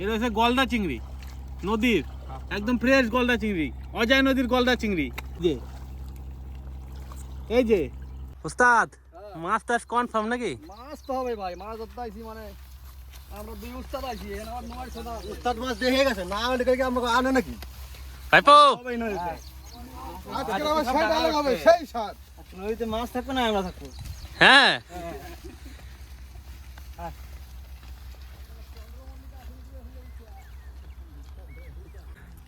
এটা হচ্ছে গলদা চিংড়ি নদীর একদম ফ্রেশ গলদা চিংড়ি অজয় নদীর গলদা চিংড়ি। যে এই যে। উস্তাদ মাছ টাছ কনফার্ম নাকি? মাছ তো হবে ভাই মাছ ধরতে আইছি মানে আমরা দুই উস্তাদ আইছি এখানে আমার নয় সোনা উস্তাদ মাছ দেখে গেছে না হলে কি আমাকে আনে নাকি? ভাইপো! আজকে আমার সেই ডায়লগ হবে সেই স্বাদ। নদীতে মাছ থাকবে না আমরা থাকব? হ্যাঁ।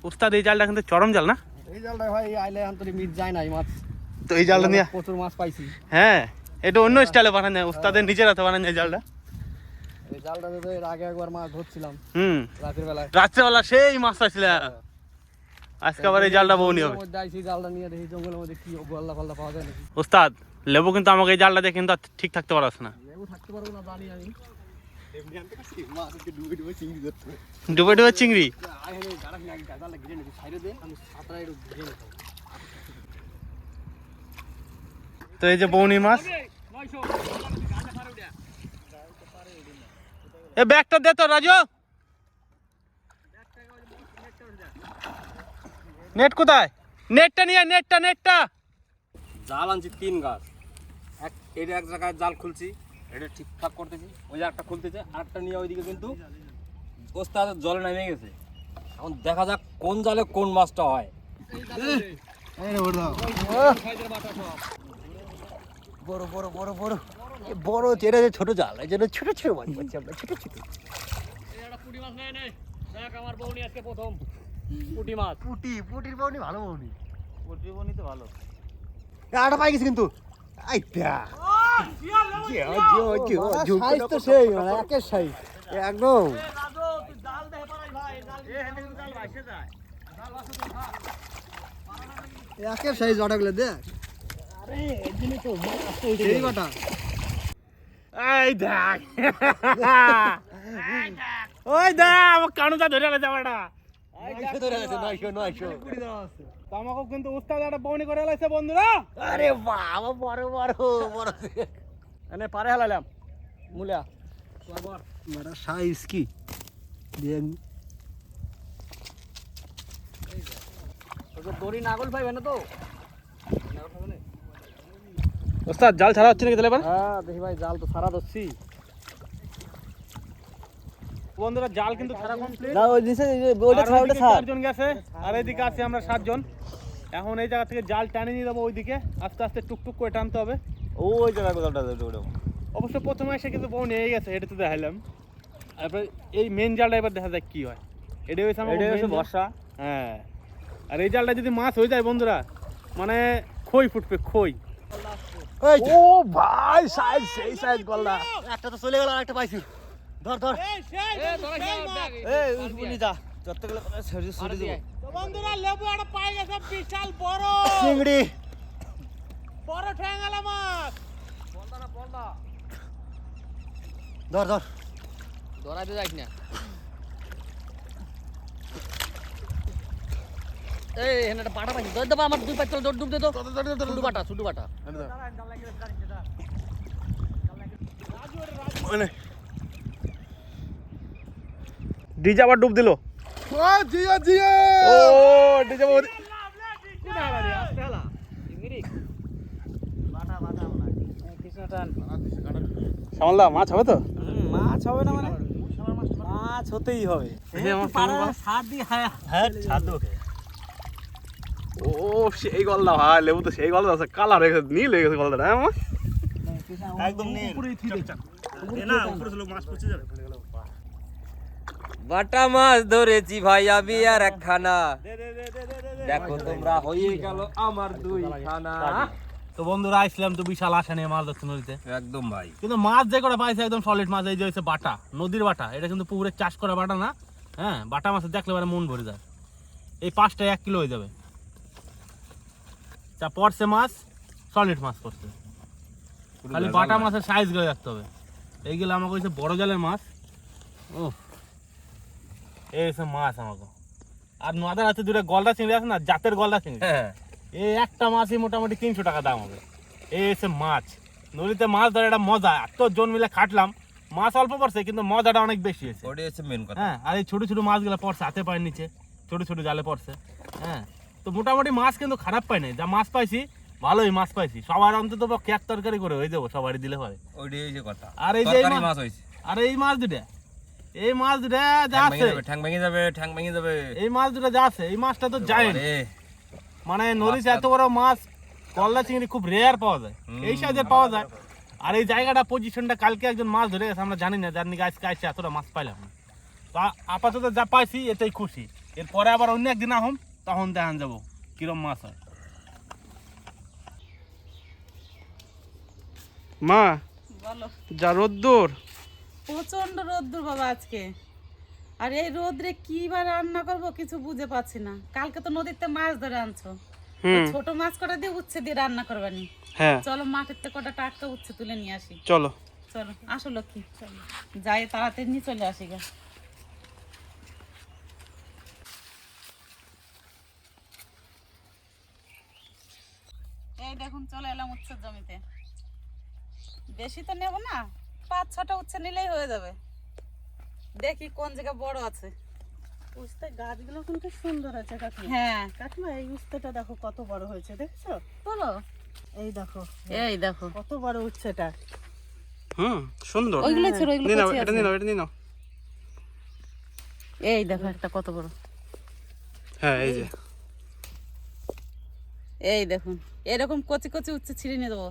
উস্তাদ এই জালটা কিন্তু চরম জাল না? এই জালটা ভাই আইলে আন্তরিক মিট যায় না এই মাছ। তো এই জালটা নিয়ে প্রচুর মাছ পাইছি। হ্যাঁ এটা অন্য স্টাইলে বানানো যায় উস্তাদের নিজের হাতে বানানো যায় জালটা। এই জালটাতে তো এর আগে একবার মাছ ধরছিলাম হুম। রাতের বেলায়। রাত্রেবেলা সেই মাছ পাইছিল। আজকে আবার এই জালটা বউনি হবে। জালটা নিয়ে দেখি জঙ্গলের মধ্যে কি গোল্লা ফল্লা পাওয়া যায় নাকি। উস্তাদ লেবু কিন্তু আমাকে এই জালটা দিয়ে কিন্তু আর ঠিক থাকতে পারছ না। লেবু থাকতে পারব না জানি আমি। ডুবে ডুবে চিংড়ি তো এই যে বৌনি মাছ। এ, ব্যাগটা দে তো, রাজু। নেট কোথায়? নেটটা নিয়ে নেটটা নেটটা। জাল আনছি তিন গাছ। এক এটা এক জায়গায় জাল খুলছি। এটা ঠিকঠাক করতেছি ওই জায়গাটা খুলতেছে আরেকটা নিয়ে ওইদিকে কিন্তু ওস্তাদ জলে নেমে গেছে। এখন দেখা যাক কোন জালে কোন মাছটা হয়। বড় বড় বড় বড়। বড় এটা যে ছোট জাল এই জন্য ছোট ছোট মাছ পাচ্ছি আমরা ছোট ছোট। মাছ নেই নেই আমার আজকে প্রথম। পুটি মাছ। পুটি পুটির ভালো বনি। তো ভালো। আটা পাই গেছে কিন্তু। আই প্যা সাইজ সেই একের সাইজ একদম একের সাইজ অটাগুলো দেখ এই দেখ ওই দেখ আমার কানুটা ধরে আলে যাবাটা নয়শো ধরে গেছে নয়শো নয়শো তো আমাকে কিন্তু উস্তাদ একটা বউনি করে আলাইছে বন্ধুরা। আরে বাবা বড় বড় বড়। এনে পারে হালালাম মুলিয়া বড় সাইজ কি? দেখ। দড়ি নাগল পাইবে না তো? উস্তাদ জাল ছাড়া হচ্ছে নাকি তাহলে এবার? হ্যাঁ দেখি ভাই জাল তো সারা ধরছি। বন্ধুরা জাল কিন্তু ছাড়া কমপ্লিট না ওই নিচে আর ওইদিকে চারজন গেছে আর এইদিকে আছে আমরা সাতজন। এখন এই জায়গা থেকে জাল টানে নিয়ে যাব ওইদিকে। আস্তে আস্তে টুকটুক করে টানতে হবে। ওই জায়গা কোথাওটা অবশ্য প্রথমে এসে কিন্তু বউ নিয়ে গেছে এটা তো দেখাইলাম। তারপরে এই মেন জালটা এবার দেখা যাক কি হয়। এটা হয়েছে আমার বর্ষা। হ্যাঁ। আর এই জালটা যদি মাছ হয়ে যায় বন্ধুরা মানে খই ফুটবে খই। ও ভাই সাইজ সেই সাইজ গল্লা একটা তো চলে গেল আর একটা পাইছি। ধর ধর। দেব। বন্ধুরা লেবু একটা পাই গেছে বিশাল বড়। চিংড়ি। বড় ঠ্যাঙ্গালা মাছ ধর ধর। ধরাতে যাইস না। এই এখানে একটা পাটা পাইছি। ধর দেবা আমার দুই পাঁচ ডুব ডুব দে তো। ছুটু পাটা ছুটু পাটা ডিজে আবার ডুব দিল। ও জিও জিও ও ডিজে সামলা মাছ হবে তো? মাছ হবে না মানে মাছ হতেই হবে ও সেই গলদা ভাই লেবু তো সেই গলদা আছে। কালার হয়ে গেছে নীল হয়ে গেছে গলদাটা হ্যাঁ একদম নীল। বাটা মাছ ধরেছি ভাই আমি আর একখানা। দেখো তোমরা হয়ে গেল আমার দুই খানা তো বন্ধুরা আসলাম তো বিশাল আশা নিয়ে মাছ ধরতে নদীতে। একদম ভাই। কিন্তু মাছ যে কটা পাইছে একদম সলিড মাছ এই যে হচ্ছে বাটা নদীর বাটা। এটা কিন্তু পুকুরে চাষ করা বাটা না। হ্যাঁ বাটা মাছ দেখলে মানে মন ভরে যায়। এই পাঁচটা এক কিলো হয়ে যাবে। তা পড়ছে মাছ সলিড মাছ পড়ছে। খালি বাটা মাছের সাইজগুলো দেখতে হবে। এইগুলো আমাকে হচ্ছে বড় জালের মাছ। ও এই হচ্ছে মাছ আমাকে। আর নদার দুটো গলদা চিংড়ি আছে না জাতের গলদা চিংড়ি। হ্যাঁ এই একটা মাছই মোটামুটি তিনশো টাকা দাম হবে। এই হচ্ছে মাছ। নদীতে মাছ ধরে একটা মজা। এত জন মিলে খাটলাম। মাছ অল্প পড়ছে কিন্তু মজাটা অনেক বেশি হয়েছে। ওটাই হচ্ছে মেন কথা। হ্যাঁ আর এই ছোট ছোট মাছগুলো পড়ছে হাতে পায়ের নিচে। ছোট ছোট জালে পড়ছে। হ্যাঁ তো মোটামুটি মাছ কিন্তু খারাপ পাই নাই। যা মাছ পাইছি ভালোই মাছ পাইছি। সবার অন্তত পক্ষে এক তরকারি করে হয়ে যাব সবারই দিলে হয় ওইটাই কথা। আর এই যে মাছ- মাছ হয়েছে। আর এই মাছ দুটা এই মাছ দুটা যা ঠ্যাং আছে। ভেঙে যাবে ঠ্যাং ভেঙে যাবে ঠ্যাং ভেঙে যাবে। এই মাছ দুটা যা আছে এই মাছটা তো যায় মানে নদীতে এত বড় মাছ কল্লা চিংড়ি খুব রেয়ার পাওয়া যায়। এই সাইজের পাওয়া যায়। আর এই জায়গাটা পজিশনটা কালকে একজন মাছ ধরে গেছে আমরা জানি না যার নিকে আজকে আসছে এতটা মাছ পাইলাম না। তো আপাতত যা পাইছি এতেই খুশি। এরপরে আবার অন্য একদিন আহম তখন দেখান যাব কিরম মাছ হয়। মা বলো। যা রোদ্দুর। প্রচণ্ড রোদ্দুর বাবা আজকে। আর এই রোদ্রে কি বা রান্না করব কিছু বুঝে পাচ্ছি না। কালকে তো নদীতে মাছ ধরে আনছো। ছোট মাছ কটা দিয়ে উচ্ছে দিয়ে রান্না করবানি হ্যাঁ। চলো মাঠের থেকে কটা টাটকা উচ্ছে তুলে নিয়ে আসি। চলো। চলো আসো লক্ষ্মী। চলো যাই তাড়াতাড়ি নিয়ে চলে আসি গা। এই দেখুন চলে এলাম উচ্ছের জমিতে। বেশি তো নেব না? পাঁচ ছটা উচ্ছে নিলেই হয়ে যাবে। দেখি কোন জায়গা বড় আছে। উস্তে গাছগুলো কিন্তু সুন্দর আছে কাকিমা। হ্যাঁ। কাকিমা এই উস্তেটা দেখো কত বড় হয়েছে দেখছ? বলো। এই দেখো। এই দেখো। কত বড় উচ্ছেটা। হুম সুন্দর। ওইগুলো ছিল ওইগুলো নাও এটা নাও এটা নাও। এই দেখো একটা কত বড়। হ্যাঁ এই যে। এই দেখুন এরকম কচি কচি উচ্ছে ছিঁড়ে নিয়ে দেবো।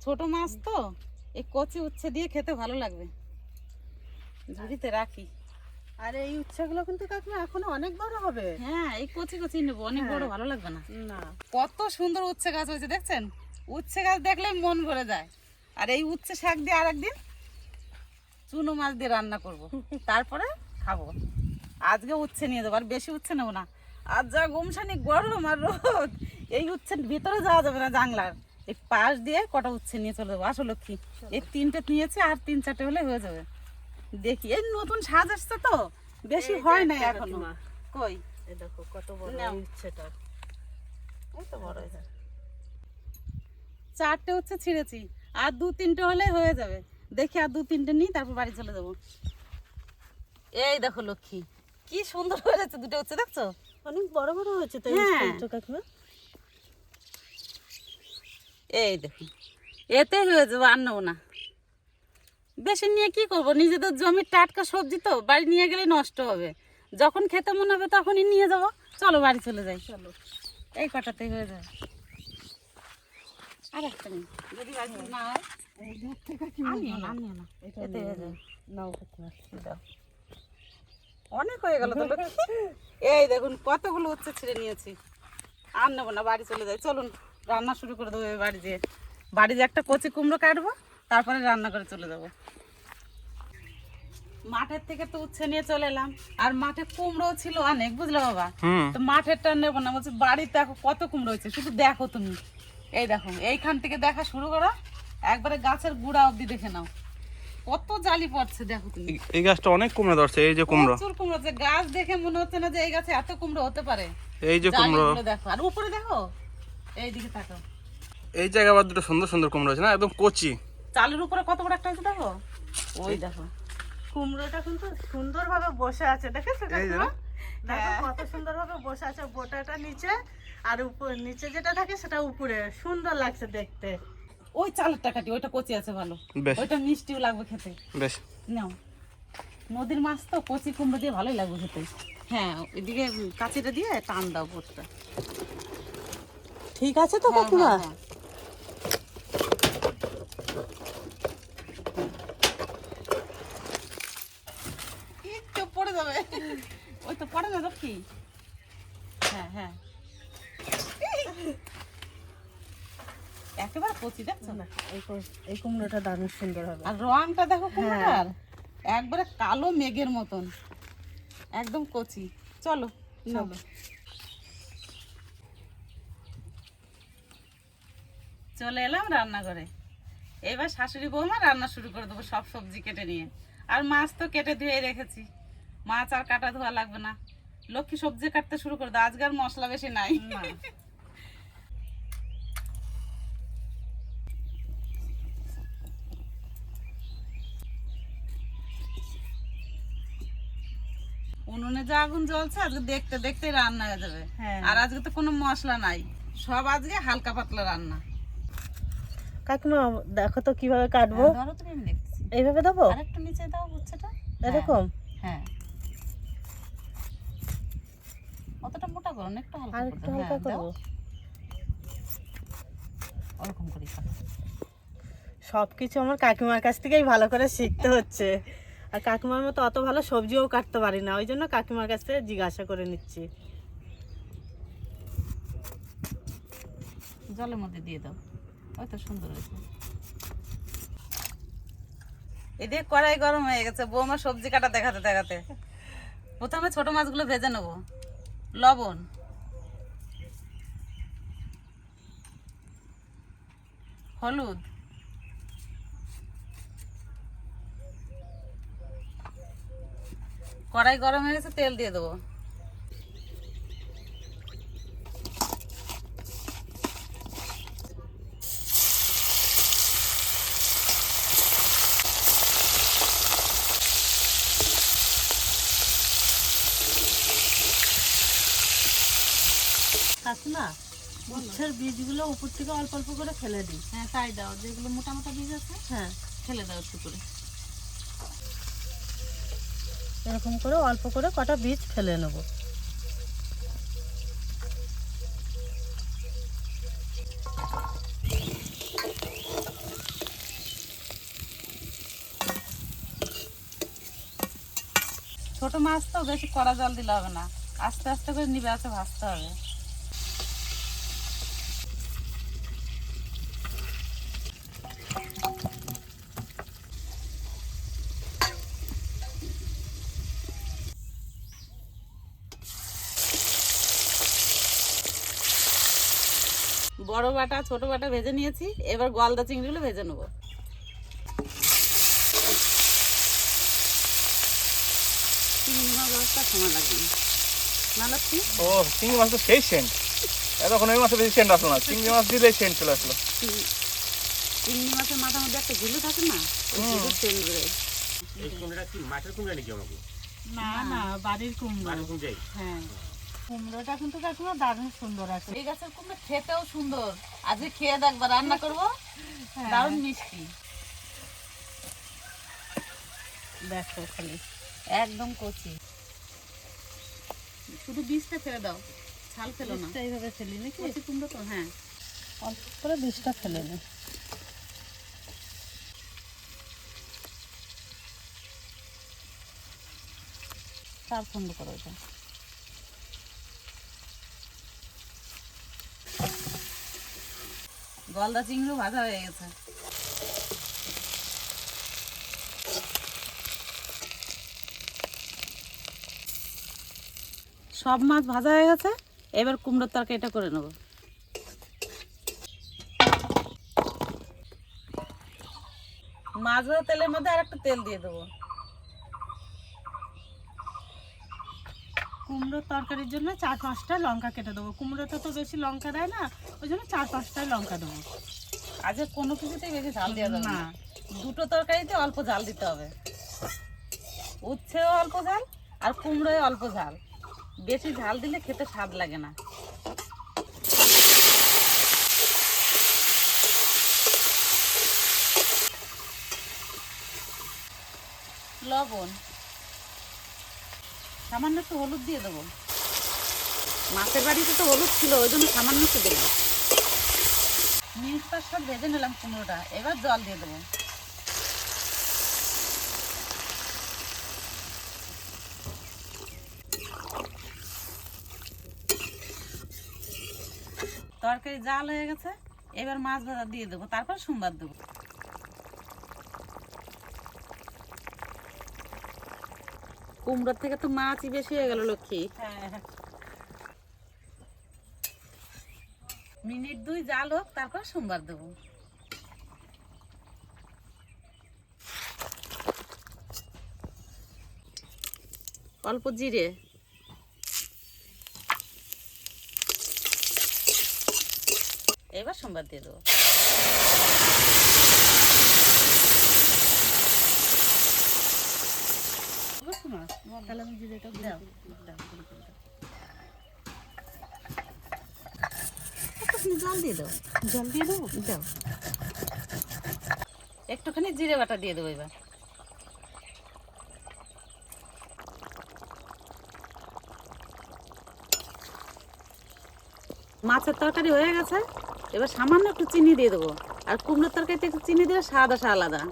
ছোট মাছ তো। এই কচি উচ্ছে দিয়ে খেতে ভালো লাগবে। ঝুড়িতে রাখি। আর এই উচ্ছেগুলো কিন্তু কাকিমা এখনও অনেক বড় হবে। হ্যাঁ এই কচি কচি নেব অনেক বড় ভালো লাগবে না। না। কত সুন্দর উচ্ছে গাছ হয়েছে দেখছেন? উচ্ছে গাছ দেখলেই মন ভরে যায়। আর এই উচ্ছে শাক দিয়ে আর একদিন চুনো মাছ দিয়ে রান্না করব। তারপরে খাব। আজকে উচ্ছে নিয়ে যাব আর বেশি উচ্ছে নেব না। আর যা গুমসানি গরম আর রোদ এই উচ্ছের ভিতরে যাওয়া যাবে না জাংলার এই পাশ দিয়ে কটা উচ্ছে নিয়ে চলে যাব আসো লক্ষ্মী। এই তিনটে নিয়েছে আর তিন চারটে হলে হয়ে যাবে। দেখি এই নতুন সাজ আসছে তো বেশি হয় নাই এখন। কই? দেখো কত বড় উচ্ছেটা। তো বড় হয়েছে চারটে হচ্ছে ছিঁড়েছি আর দু তিনটে হলে হয়ে যাবে। দেখি আর দু তিনটে নিই তারপর বাড়ি চলে যাব। এই দেখো লক্ষ্মী কি সুন্দর হয়েছে দুটো হচ্ছে দেখছ? অনেক বড় বড় হয়েছে তো এই হ্যাঁ। এই দেখুন এতে হয়ে যাব আর নেব না। বেশি নিয়ে কি করব? নিজেদের জমির টাটকা সবজি তো বাড়ি নিয়ে গেলে নষ্ট হবে। যখন খেতে মনে হবে তখনই নিয়ে যাব। চলো বাড়ি চলে যাই। চলো। এই কটাতে হয়ে যাবে আর একটা নেই যদি বাড়িতে না হয়। অনেক হয়ে গেল এই দেখুন কতগুলো উচ্ছে ছিঁড়ে নিয়েছি। আর নেব না বাড়ি চলে যাই। চলুন। রান্না শুরু করে দেবো বাড়ি দিয়ে বাড়ি দিয়ে একটা কচি কুমড়ো কাটবো তারপরে রান্না করে চলে যাব। মাঠের থেকে তো উচ্ছে নিয়ে চলে এলাম। আর মাঠে কুমড়ো ছিল অনেক বুঝলে বাবা? তো মাঠেরটা নেব না বলছি বাড়িতে দেখো কত কুমড়ো হয়েছে শুধু দেখো তুমি। এই দেখো এইখান থেকে দেখা শুরু করো একবারে গাছের গুড়া অবধি দেখে নাও। কত জালি পড়ছে দেখো তুমি। এই গাছটা অনেক কুমড়ো ধরছে এই যে কুমড়ো। প্রচুর কুমড়ো গাছ দেখে মনে হচ্ছে না যে এই গাছে এত কুমড়ো হতে পারে। এই যে কুমড়ো। দেখো আর উপরে দেখো এইদিকে তাকাও এই জায়গা আবার দুটো সুন্দর সুন্দর কুমড়ো আছে না? একদম কচি। চালের উপরে কত বড় একটা হয়েছে দেখো? ওই দেখো। কুমড়োটা কিন্তু সুন্দরভাবে বসে আছে দেখেছ? দেখো। কত সুন্দরভাবে বসে আছে বোটাটা নিচে আর উপর নিচে যেটা থাকে সেটা উপরে। সুন্দর লাগছে দেখতে। ওই চালের টাকাটি ওইটা কচি আছে ভালো। বেশ। ওইটা মিষ্টিও লাগবে খেতে। বেশ। নাও। নদীর মাছ তো কচি কুমড়ো দিয়ে ভালোই লাগবে খেতে। হ্যাঁ ওইদিকে কাচিটা দিয়ে টান দাও বোটটা ঠিক আছে তো হ্যাঁ, কাকিমা? হ্যাঁ, হ্যাঁ। একটু পড়ে যাবে? ওই তো পড়ে না লক্ষ্মী? হ্যাঁ হ্যাঁ। একেবারে কচি দেখছ? না, এই এই কুমড়োটা দারুণ সুন্দর হবে। আর রংটা দেখো কুমড়োটার। একবারে কালো মেঘের মতন। একদম কচি। চলো চলো। চলে এলাম রান্না করে এবার শাশুড়ি বৌমা রান্না শুরু করে দেবো সব সবজি কেটে নিয়ে। আর মাছ তো কেটে ধুয়ে রেখেছি। মাছ আর কাটা ধোয়া লাগবে না। লক্ষ্মী সবজি কাটতে শুরু করে দেবো আজকাল মশলা বেশি নাই। উনুনে যে আগুন জ্বলছে আজকে দেখতে দেখতে রান্না হয়ে যাবে। হ্যাঁ। আর আজকে তো কোনো মশলা নাই। সব আজকে হালকা পাতলা রান্না। কাকিমা দেখো তো কীভাবে কাটবো। দেখছি এইভাবে দেবো? আর একটু নিচে দাও উচ্ছেটা এরকম? হ্যাঁ। অতটা মোটা করো না একটু হালকা করে। একটু হালকা হ্যাঁ। করব ওরকম করে। সব কিছু আমার কাকিমার কাছ থেকেই ভালো করে শিখতে হচ্ছে। আর কাকিমার মতো অত ভালো সবজিও কাটতে পারি না ওই জন্য কাকিমার কাছ থেকে জিজ্ঞাসা করে নিচ্ছি। জলের মধ্যে দিয়ে দাও। ওই তো সুন্দর হয়েছে। এদিকে কড়াই গরম হয়ে গেছে, বৌমা সবজি কাটা দেখাতে দেখাতে। প্রথমে ছোট মাছগুলো ভেজে নেব। লবণ। হলুদ। কড়াই গরম হয়ে গেছে, তেল দিয়ে দেবো। কাকিমা উচ্ছের বীজগুলো উপর থেকে অল্প অল্প করে ফেলে দিই। হ্যাঁ তাই দাও। যেগুলো মোটা মোটা বীজ আছে হ্যাঁ। ফেলে দাও একটু করে। এরকম করে অল্প করে কটা বীজ ফেলে নেব। ছোট মাছ তো বেশি কড়া জল দিলে হবে না। আস্তে আস্তে করে নিবে আছে ভাজতে হবে। বড় বাটা ছোট বাটা ভেজে নিয়েছি। এবার গলদা চিংড়িগুলো ভেজে নেব। চিংড়ি মাছ সময় লাগবে। না না ও চিংড়ি মাছ তো সেই সেন্ট এতক্ষণ ওই মাছে বেশি সেন্ট আসলো না। চিংড়ি মাছ দিলেই সেন্ট চলে আসলো। চিংড়ি মাছের মাথার মধ্যে একটা ঝিলু থাকে না? ওই ঝিলুর বেরোয় এই কুমড়োটা কি মাঠের কুমড়া নাকি আমাকে? না না বাড়ির কুমড়ো। কুমড়াই? হ্যাঁ। কুমড়োটা কিন্তু কাকিমা দারুণ সুন্দর আছে। এই গাছের কুমড়ো খেতেও সুন্দর। আজকে খেয়ে দেখবা রান্না করব। দারুণ মিষ্টি। দেখো খালি একদম কচি। শুধু বীজটা ফেলে দাও। ছাল ফেলো না। এইভাবে ফেলি নাকি? কচি কুমড়ো তো হ্যাঁ। অল্প করে বীজটা ফেলে নি। চার খন্ড করো এটা। গলদা চিংড়ি ভাজা হয়ে গেছে। সব মাছ ভাজা হয়ে গেছে, এবার কুমড়োর তরকারিটা করে নেব। মাছ তেলের মধ্যে আর একটু তেল দিয়ে দেবো। কুমড়োর তরকারির জন্য চার পাঁচটা লঙ্কা কেটে দেবো। কুমড়োতে তো বেশি লঙ্কা দেয় না ওই জন্য চার পাঁচটাই লঙ্কা দেবো। আজকে কোনো কিছুতেই বেশি ঝাল দেওয়া যাবে না। না। দুটো তরকারিতে অল্প ঝাল দিতে হবে। উচ্ছেও অল্প ঝাল আর কুমড়োয় অল্প ঝাল। বেশি ঝাল দিলে খেতে স্বাদ লাগে না। লবণ। সামান্য একটু হলুদ দিয়ে দেবো। মাছের বাড়িতে তো হলুদ ছিল ওই জন্য সামান্য একটু দিলাম মিনিট পাঁচ সাত ভেজে নিলাম কুমড়োটা। এবার জল দিয়ে দেবো। তরকারি জাল হয়ে গেছে। এবার মাছ ভাজা দিয়ে দেবো, তারপর সোমবার দেবো। কুমড়োর থেকে তো মাছই বেশি হয়ে গেল, লক্ষ্মী। হ্যাঁ। মিনিট দুই জাল হোক তারপর সোমবার দেবো। অল্প জিরে। এবার সোমবার দিয়ে দেবো। তাহলে আমি জিরেটা দাও দাও গুঁড়ো করে দাও। একটুখানি জল দিয়ে দাও। জল দিয়ে দেবো? দাও। একটুখানি জিরে বাটা দিয়ে দেবো এবার। মাছের তরকারি হয়ে গেছে। এবার সামান্য একটু চিনি দিয়ে দেবো। আর কুমড়োর তরকারিতে একটু চিনি দিলে স্বাদ আসে আলাদা।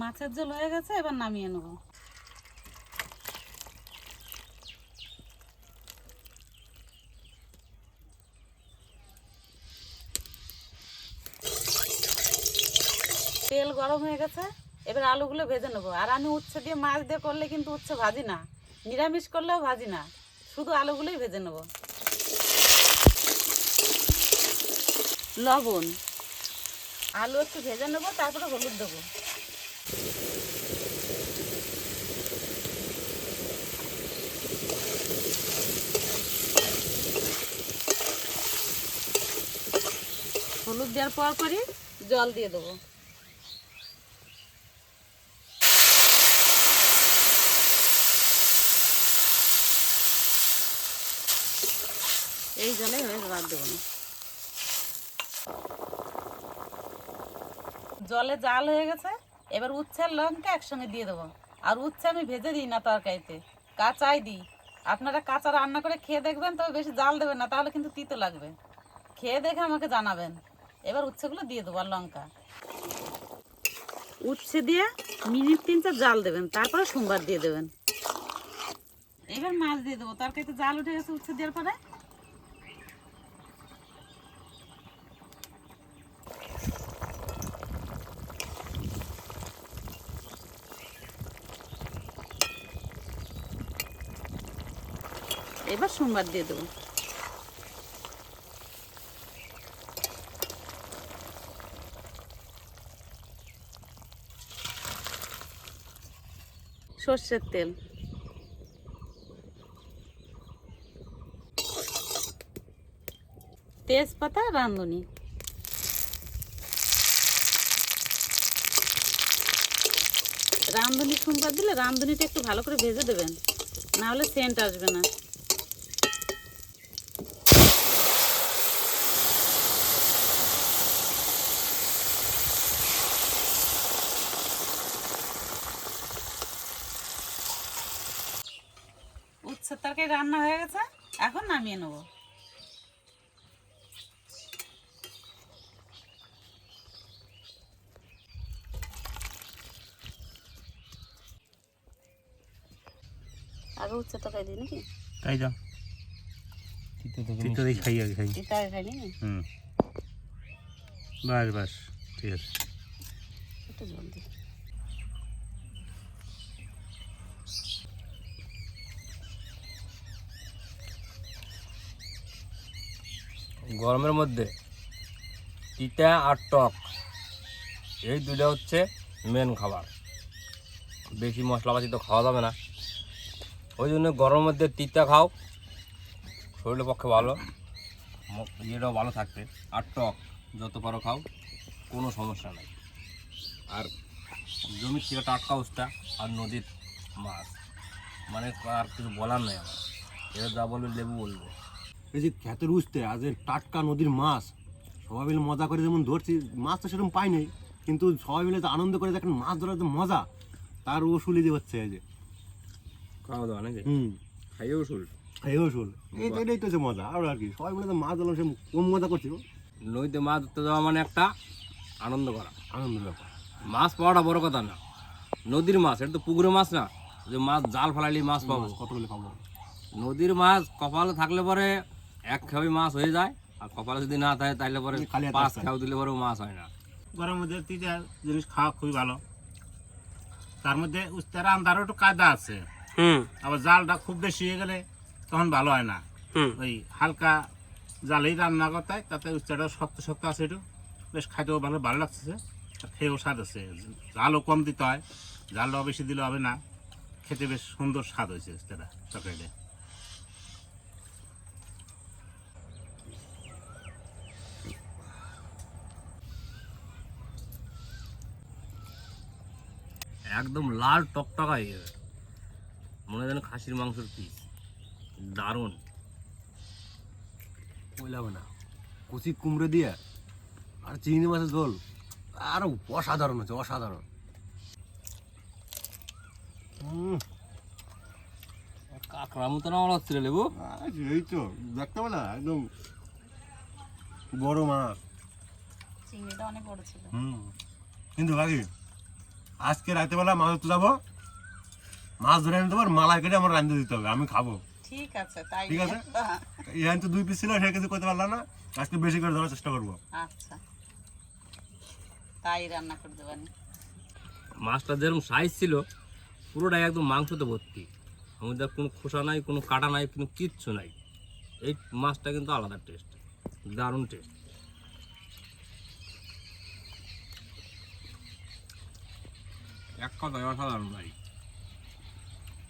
মাছের ঝোল হয়ে গেছে এবার নামিয়ে নেব তেল গরম হয়ে গেছে? এবার আলুগুলো ভেজে নেব। আর আমি উচ্ছে দিয়ে মাছ দিয়ে করলে কিন্তু উচ্ছে ভাজি না। নিরামিষ করলেও ভাজি না। শুধু আলুগুলোই ভেজে নেব। লবণ। আলু একটু ভেজে নেব, তারপরে হলুদ দেবো। হলুদ দেওয়ার পর পরই জল দিয়ে দেবো। এই জলে হয়ে বাদ দেবো না। জলে জাল হয়ে গেছে এবার উচ্ছের লঙ্কা একসঙ্গে দিয়ে দেবো। আর উচ্ছে আমি ভেজে দিই না তরকারিতে কাঁচাই দিই। আপনারা কাঁচা রান্না করে খেয়ে দেখবেন তবে বেশি জাল দেবেন না তাহলে কিন্তু তিতো লাগবে। খেয়ে দেখে আমাকে জানাবেন। এবার উচ্ছেগুলো দিয়ে দেবো আর লঙ্কা। উচ্ছে দিয়ে মিনিট তিন চার জাল দেবেন তারপরে সোমবার দিয়ে দেবেন। এবার মাছ দিয়ে দেবো। তরকারিতে জাল উঠে গেছে উচ্ছে দেওয়ার পরে। এবার সোমবার দিয়ে দেবো। সর্ষের তেল। তেজপাতা, রাঁধুনি। রাঁধুনি সোমবার দিলে রাঁধুনিটা একটু ভালো করে ভেজে দেবেন, না হলে সেন্ট আসবে না। উচ্ছের তরকারি রান্না হয়ে গেছে এখন নামিয়ে নেব। আগে উচ্ছে তরকারি দিই নাকি? তাই যাও তিতো খাই আগে খাই। আগে খাই নাকি? হুম। বাস বাস ঠিক আছে। একটু জল গরমের মধ্যে তিতা আর টক, এই দুটো হচ্ছে মেন খাবার। বেশি মশলাপাতি তো খাওয়া যাবে না। ওই জন্য গরমের মধ্যে তিতা খাও, শরীরের পক্ষে ভালো ইয়েটাও ভালো থাকবে। আর টক যত পারো খাও, কোনো সমস্যা নেই। আর জমির থেকে টাটকা উস্তা আর নদীর মাছ মানে আর কিছু বলার নেই আমার। এটা যা বলবে লেবু বলব। এই যে খ্যাতের উঠতে আজ টাটকা নদীর মাছ সবাই মিলে মজা করে যেমন ধরছি মাছ তো সেরকম পাই নাই কিন্তু সবাই মিলে যে আনন্দ করে দেখেন মাছ ধরার যে মজা তার ওসুলি যে হচ্ছে এই যে। খাওয়া দাওয়া নাকি? হুম। খাইয়েও শুল এই ওসুল এই তো যে মজা আর আর কি। সবাই মিলে তো মাছ ধরলাম সে কম মজা করছি নদীতে মাছ ধরতে যাওয়া মানে একটা আনন্দ করা। আনন্দের ব্যাপার মাছ পাওয়াটা বড় কথা না। নদীর মাছ এটা তো পুকুরের মাছ না। যে মাছ জাল ফেলাইলে মাছ পাবো। কতগুলো খাব নদীর মাছ কপালে থাকলে পরে এক খেয়ে মাছ হয়ে যায় আর কপালে যদি না থাকে তাহলে পরে খালি পাঁচ। খেয়াও দিলে পরেও মাছ হয় না। গরমের মধ্যে তিতা জিনিস খাওয়া খুবই ভালো। তার মধ্যে উস্তারা আন্দারও একটু কায়দা আছে। আবার জালটা খুব বেশি হয়ে গেলে তখন ভালো হয় না। ওই হালকা জালেই রান্না করতে তাতে উস্তাটা শক্ত শক্ত আছে একটু। বেশ খাইতেও ভালো ভালো লাগছে আর খেয়েও স্বাদ আছে। জালও কম দিতে হয় জালটাও বেশি দিলে হবে না। খেতে বেশ সুন্দর স্বাদ হয়েছে উস্তাটা তরকারিটা একদম লাল টকটকা হয়ে যাবে। মনে হয় যেন খাসির মাংসের পিস দারুণ। বললাম না। কচি কুমড়ো দিয়ে আর চিংড়ি মাছের ঝোল। আরও অসাধারণ হচ্ছে অসাধারণ। কাঁকড়া মতন আমার হচ্ছে রে লেবু। এই তো দেখতে পেলা? একদম বড় মাছ। চিংড়িটা অনেক বড় ছিল। হুম। কিন্তু কাকি আজকে রাতেবেলা মাছ ধরতে যাব। মাছ ধরে আনতে পার মালাই কেটে আমার রান্ধতে দিতে হবে আমি খাব। ঠিক আছে তাই ঠিক আছে। এখানে তো দুই পিস ছিল সে কিছু করতে পারলাম না। আজকে বেশি করে ধরার চেষ্টা করব। আচ্ছা। তাই রান্না করে দেবেন। মাছটা যেরকম সাইজ ছিল পুরোটাই একদম মাংসতে ভর্তি। আমাদের কোনো খোসা নাই কোনো কাটা নাই কোনো কিচ্ছু নাই। এই মাছটা কিন্তু আলাদা টেস্ট দারুণ টেস্ট এক কথায় অসাধারণ ভাই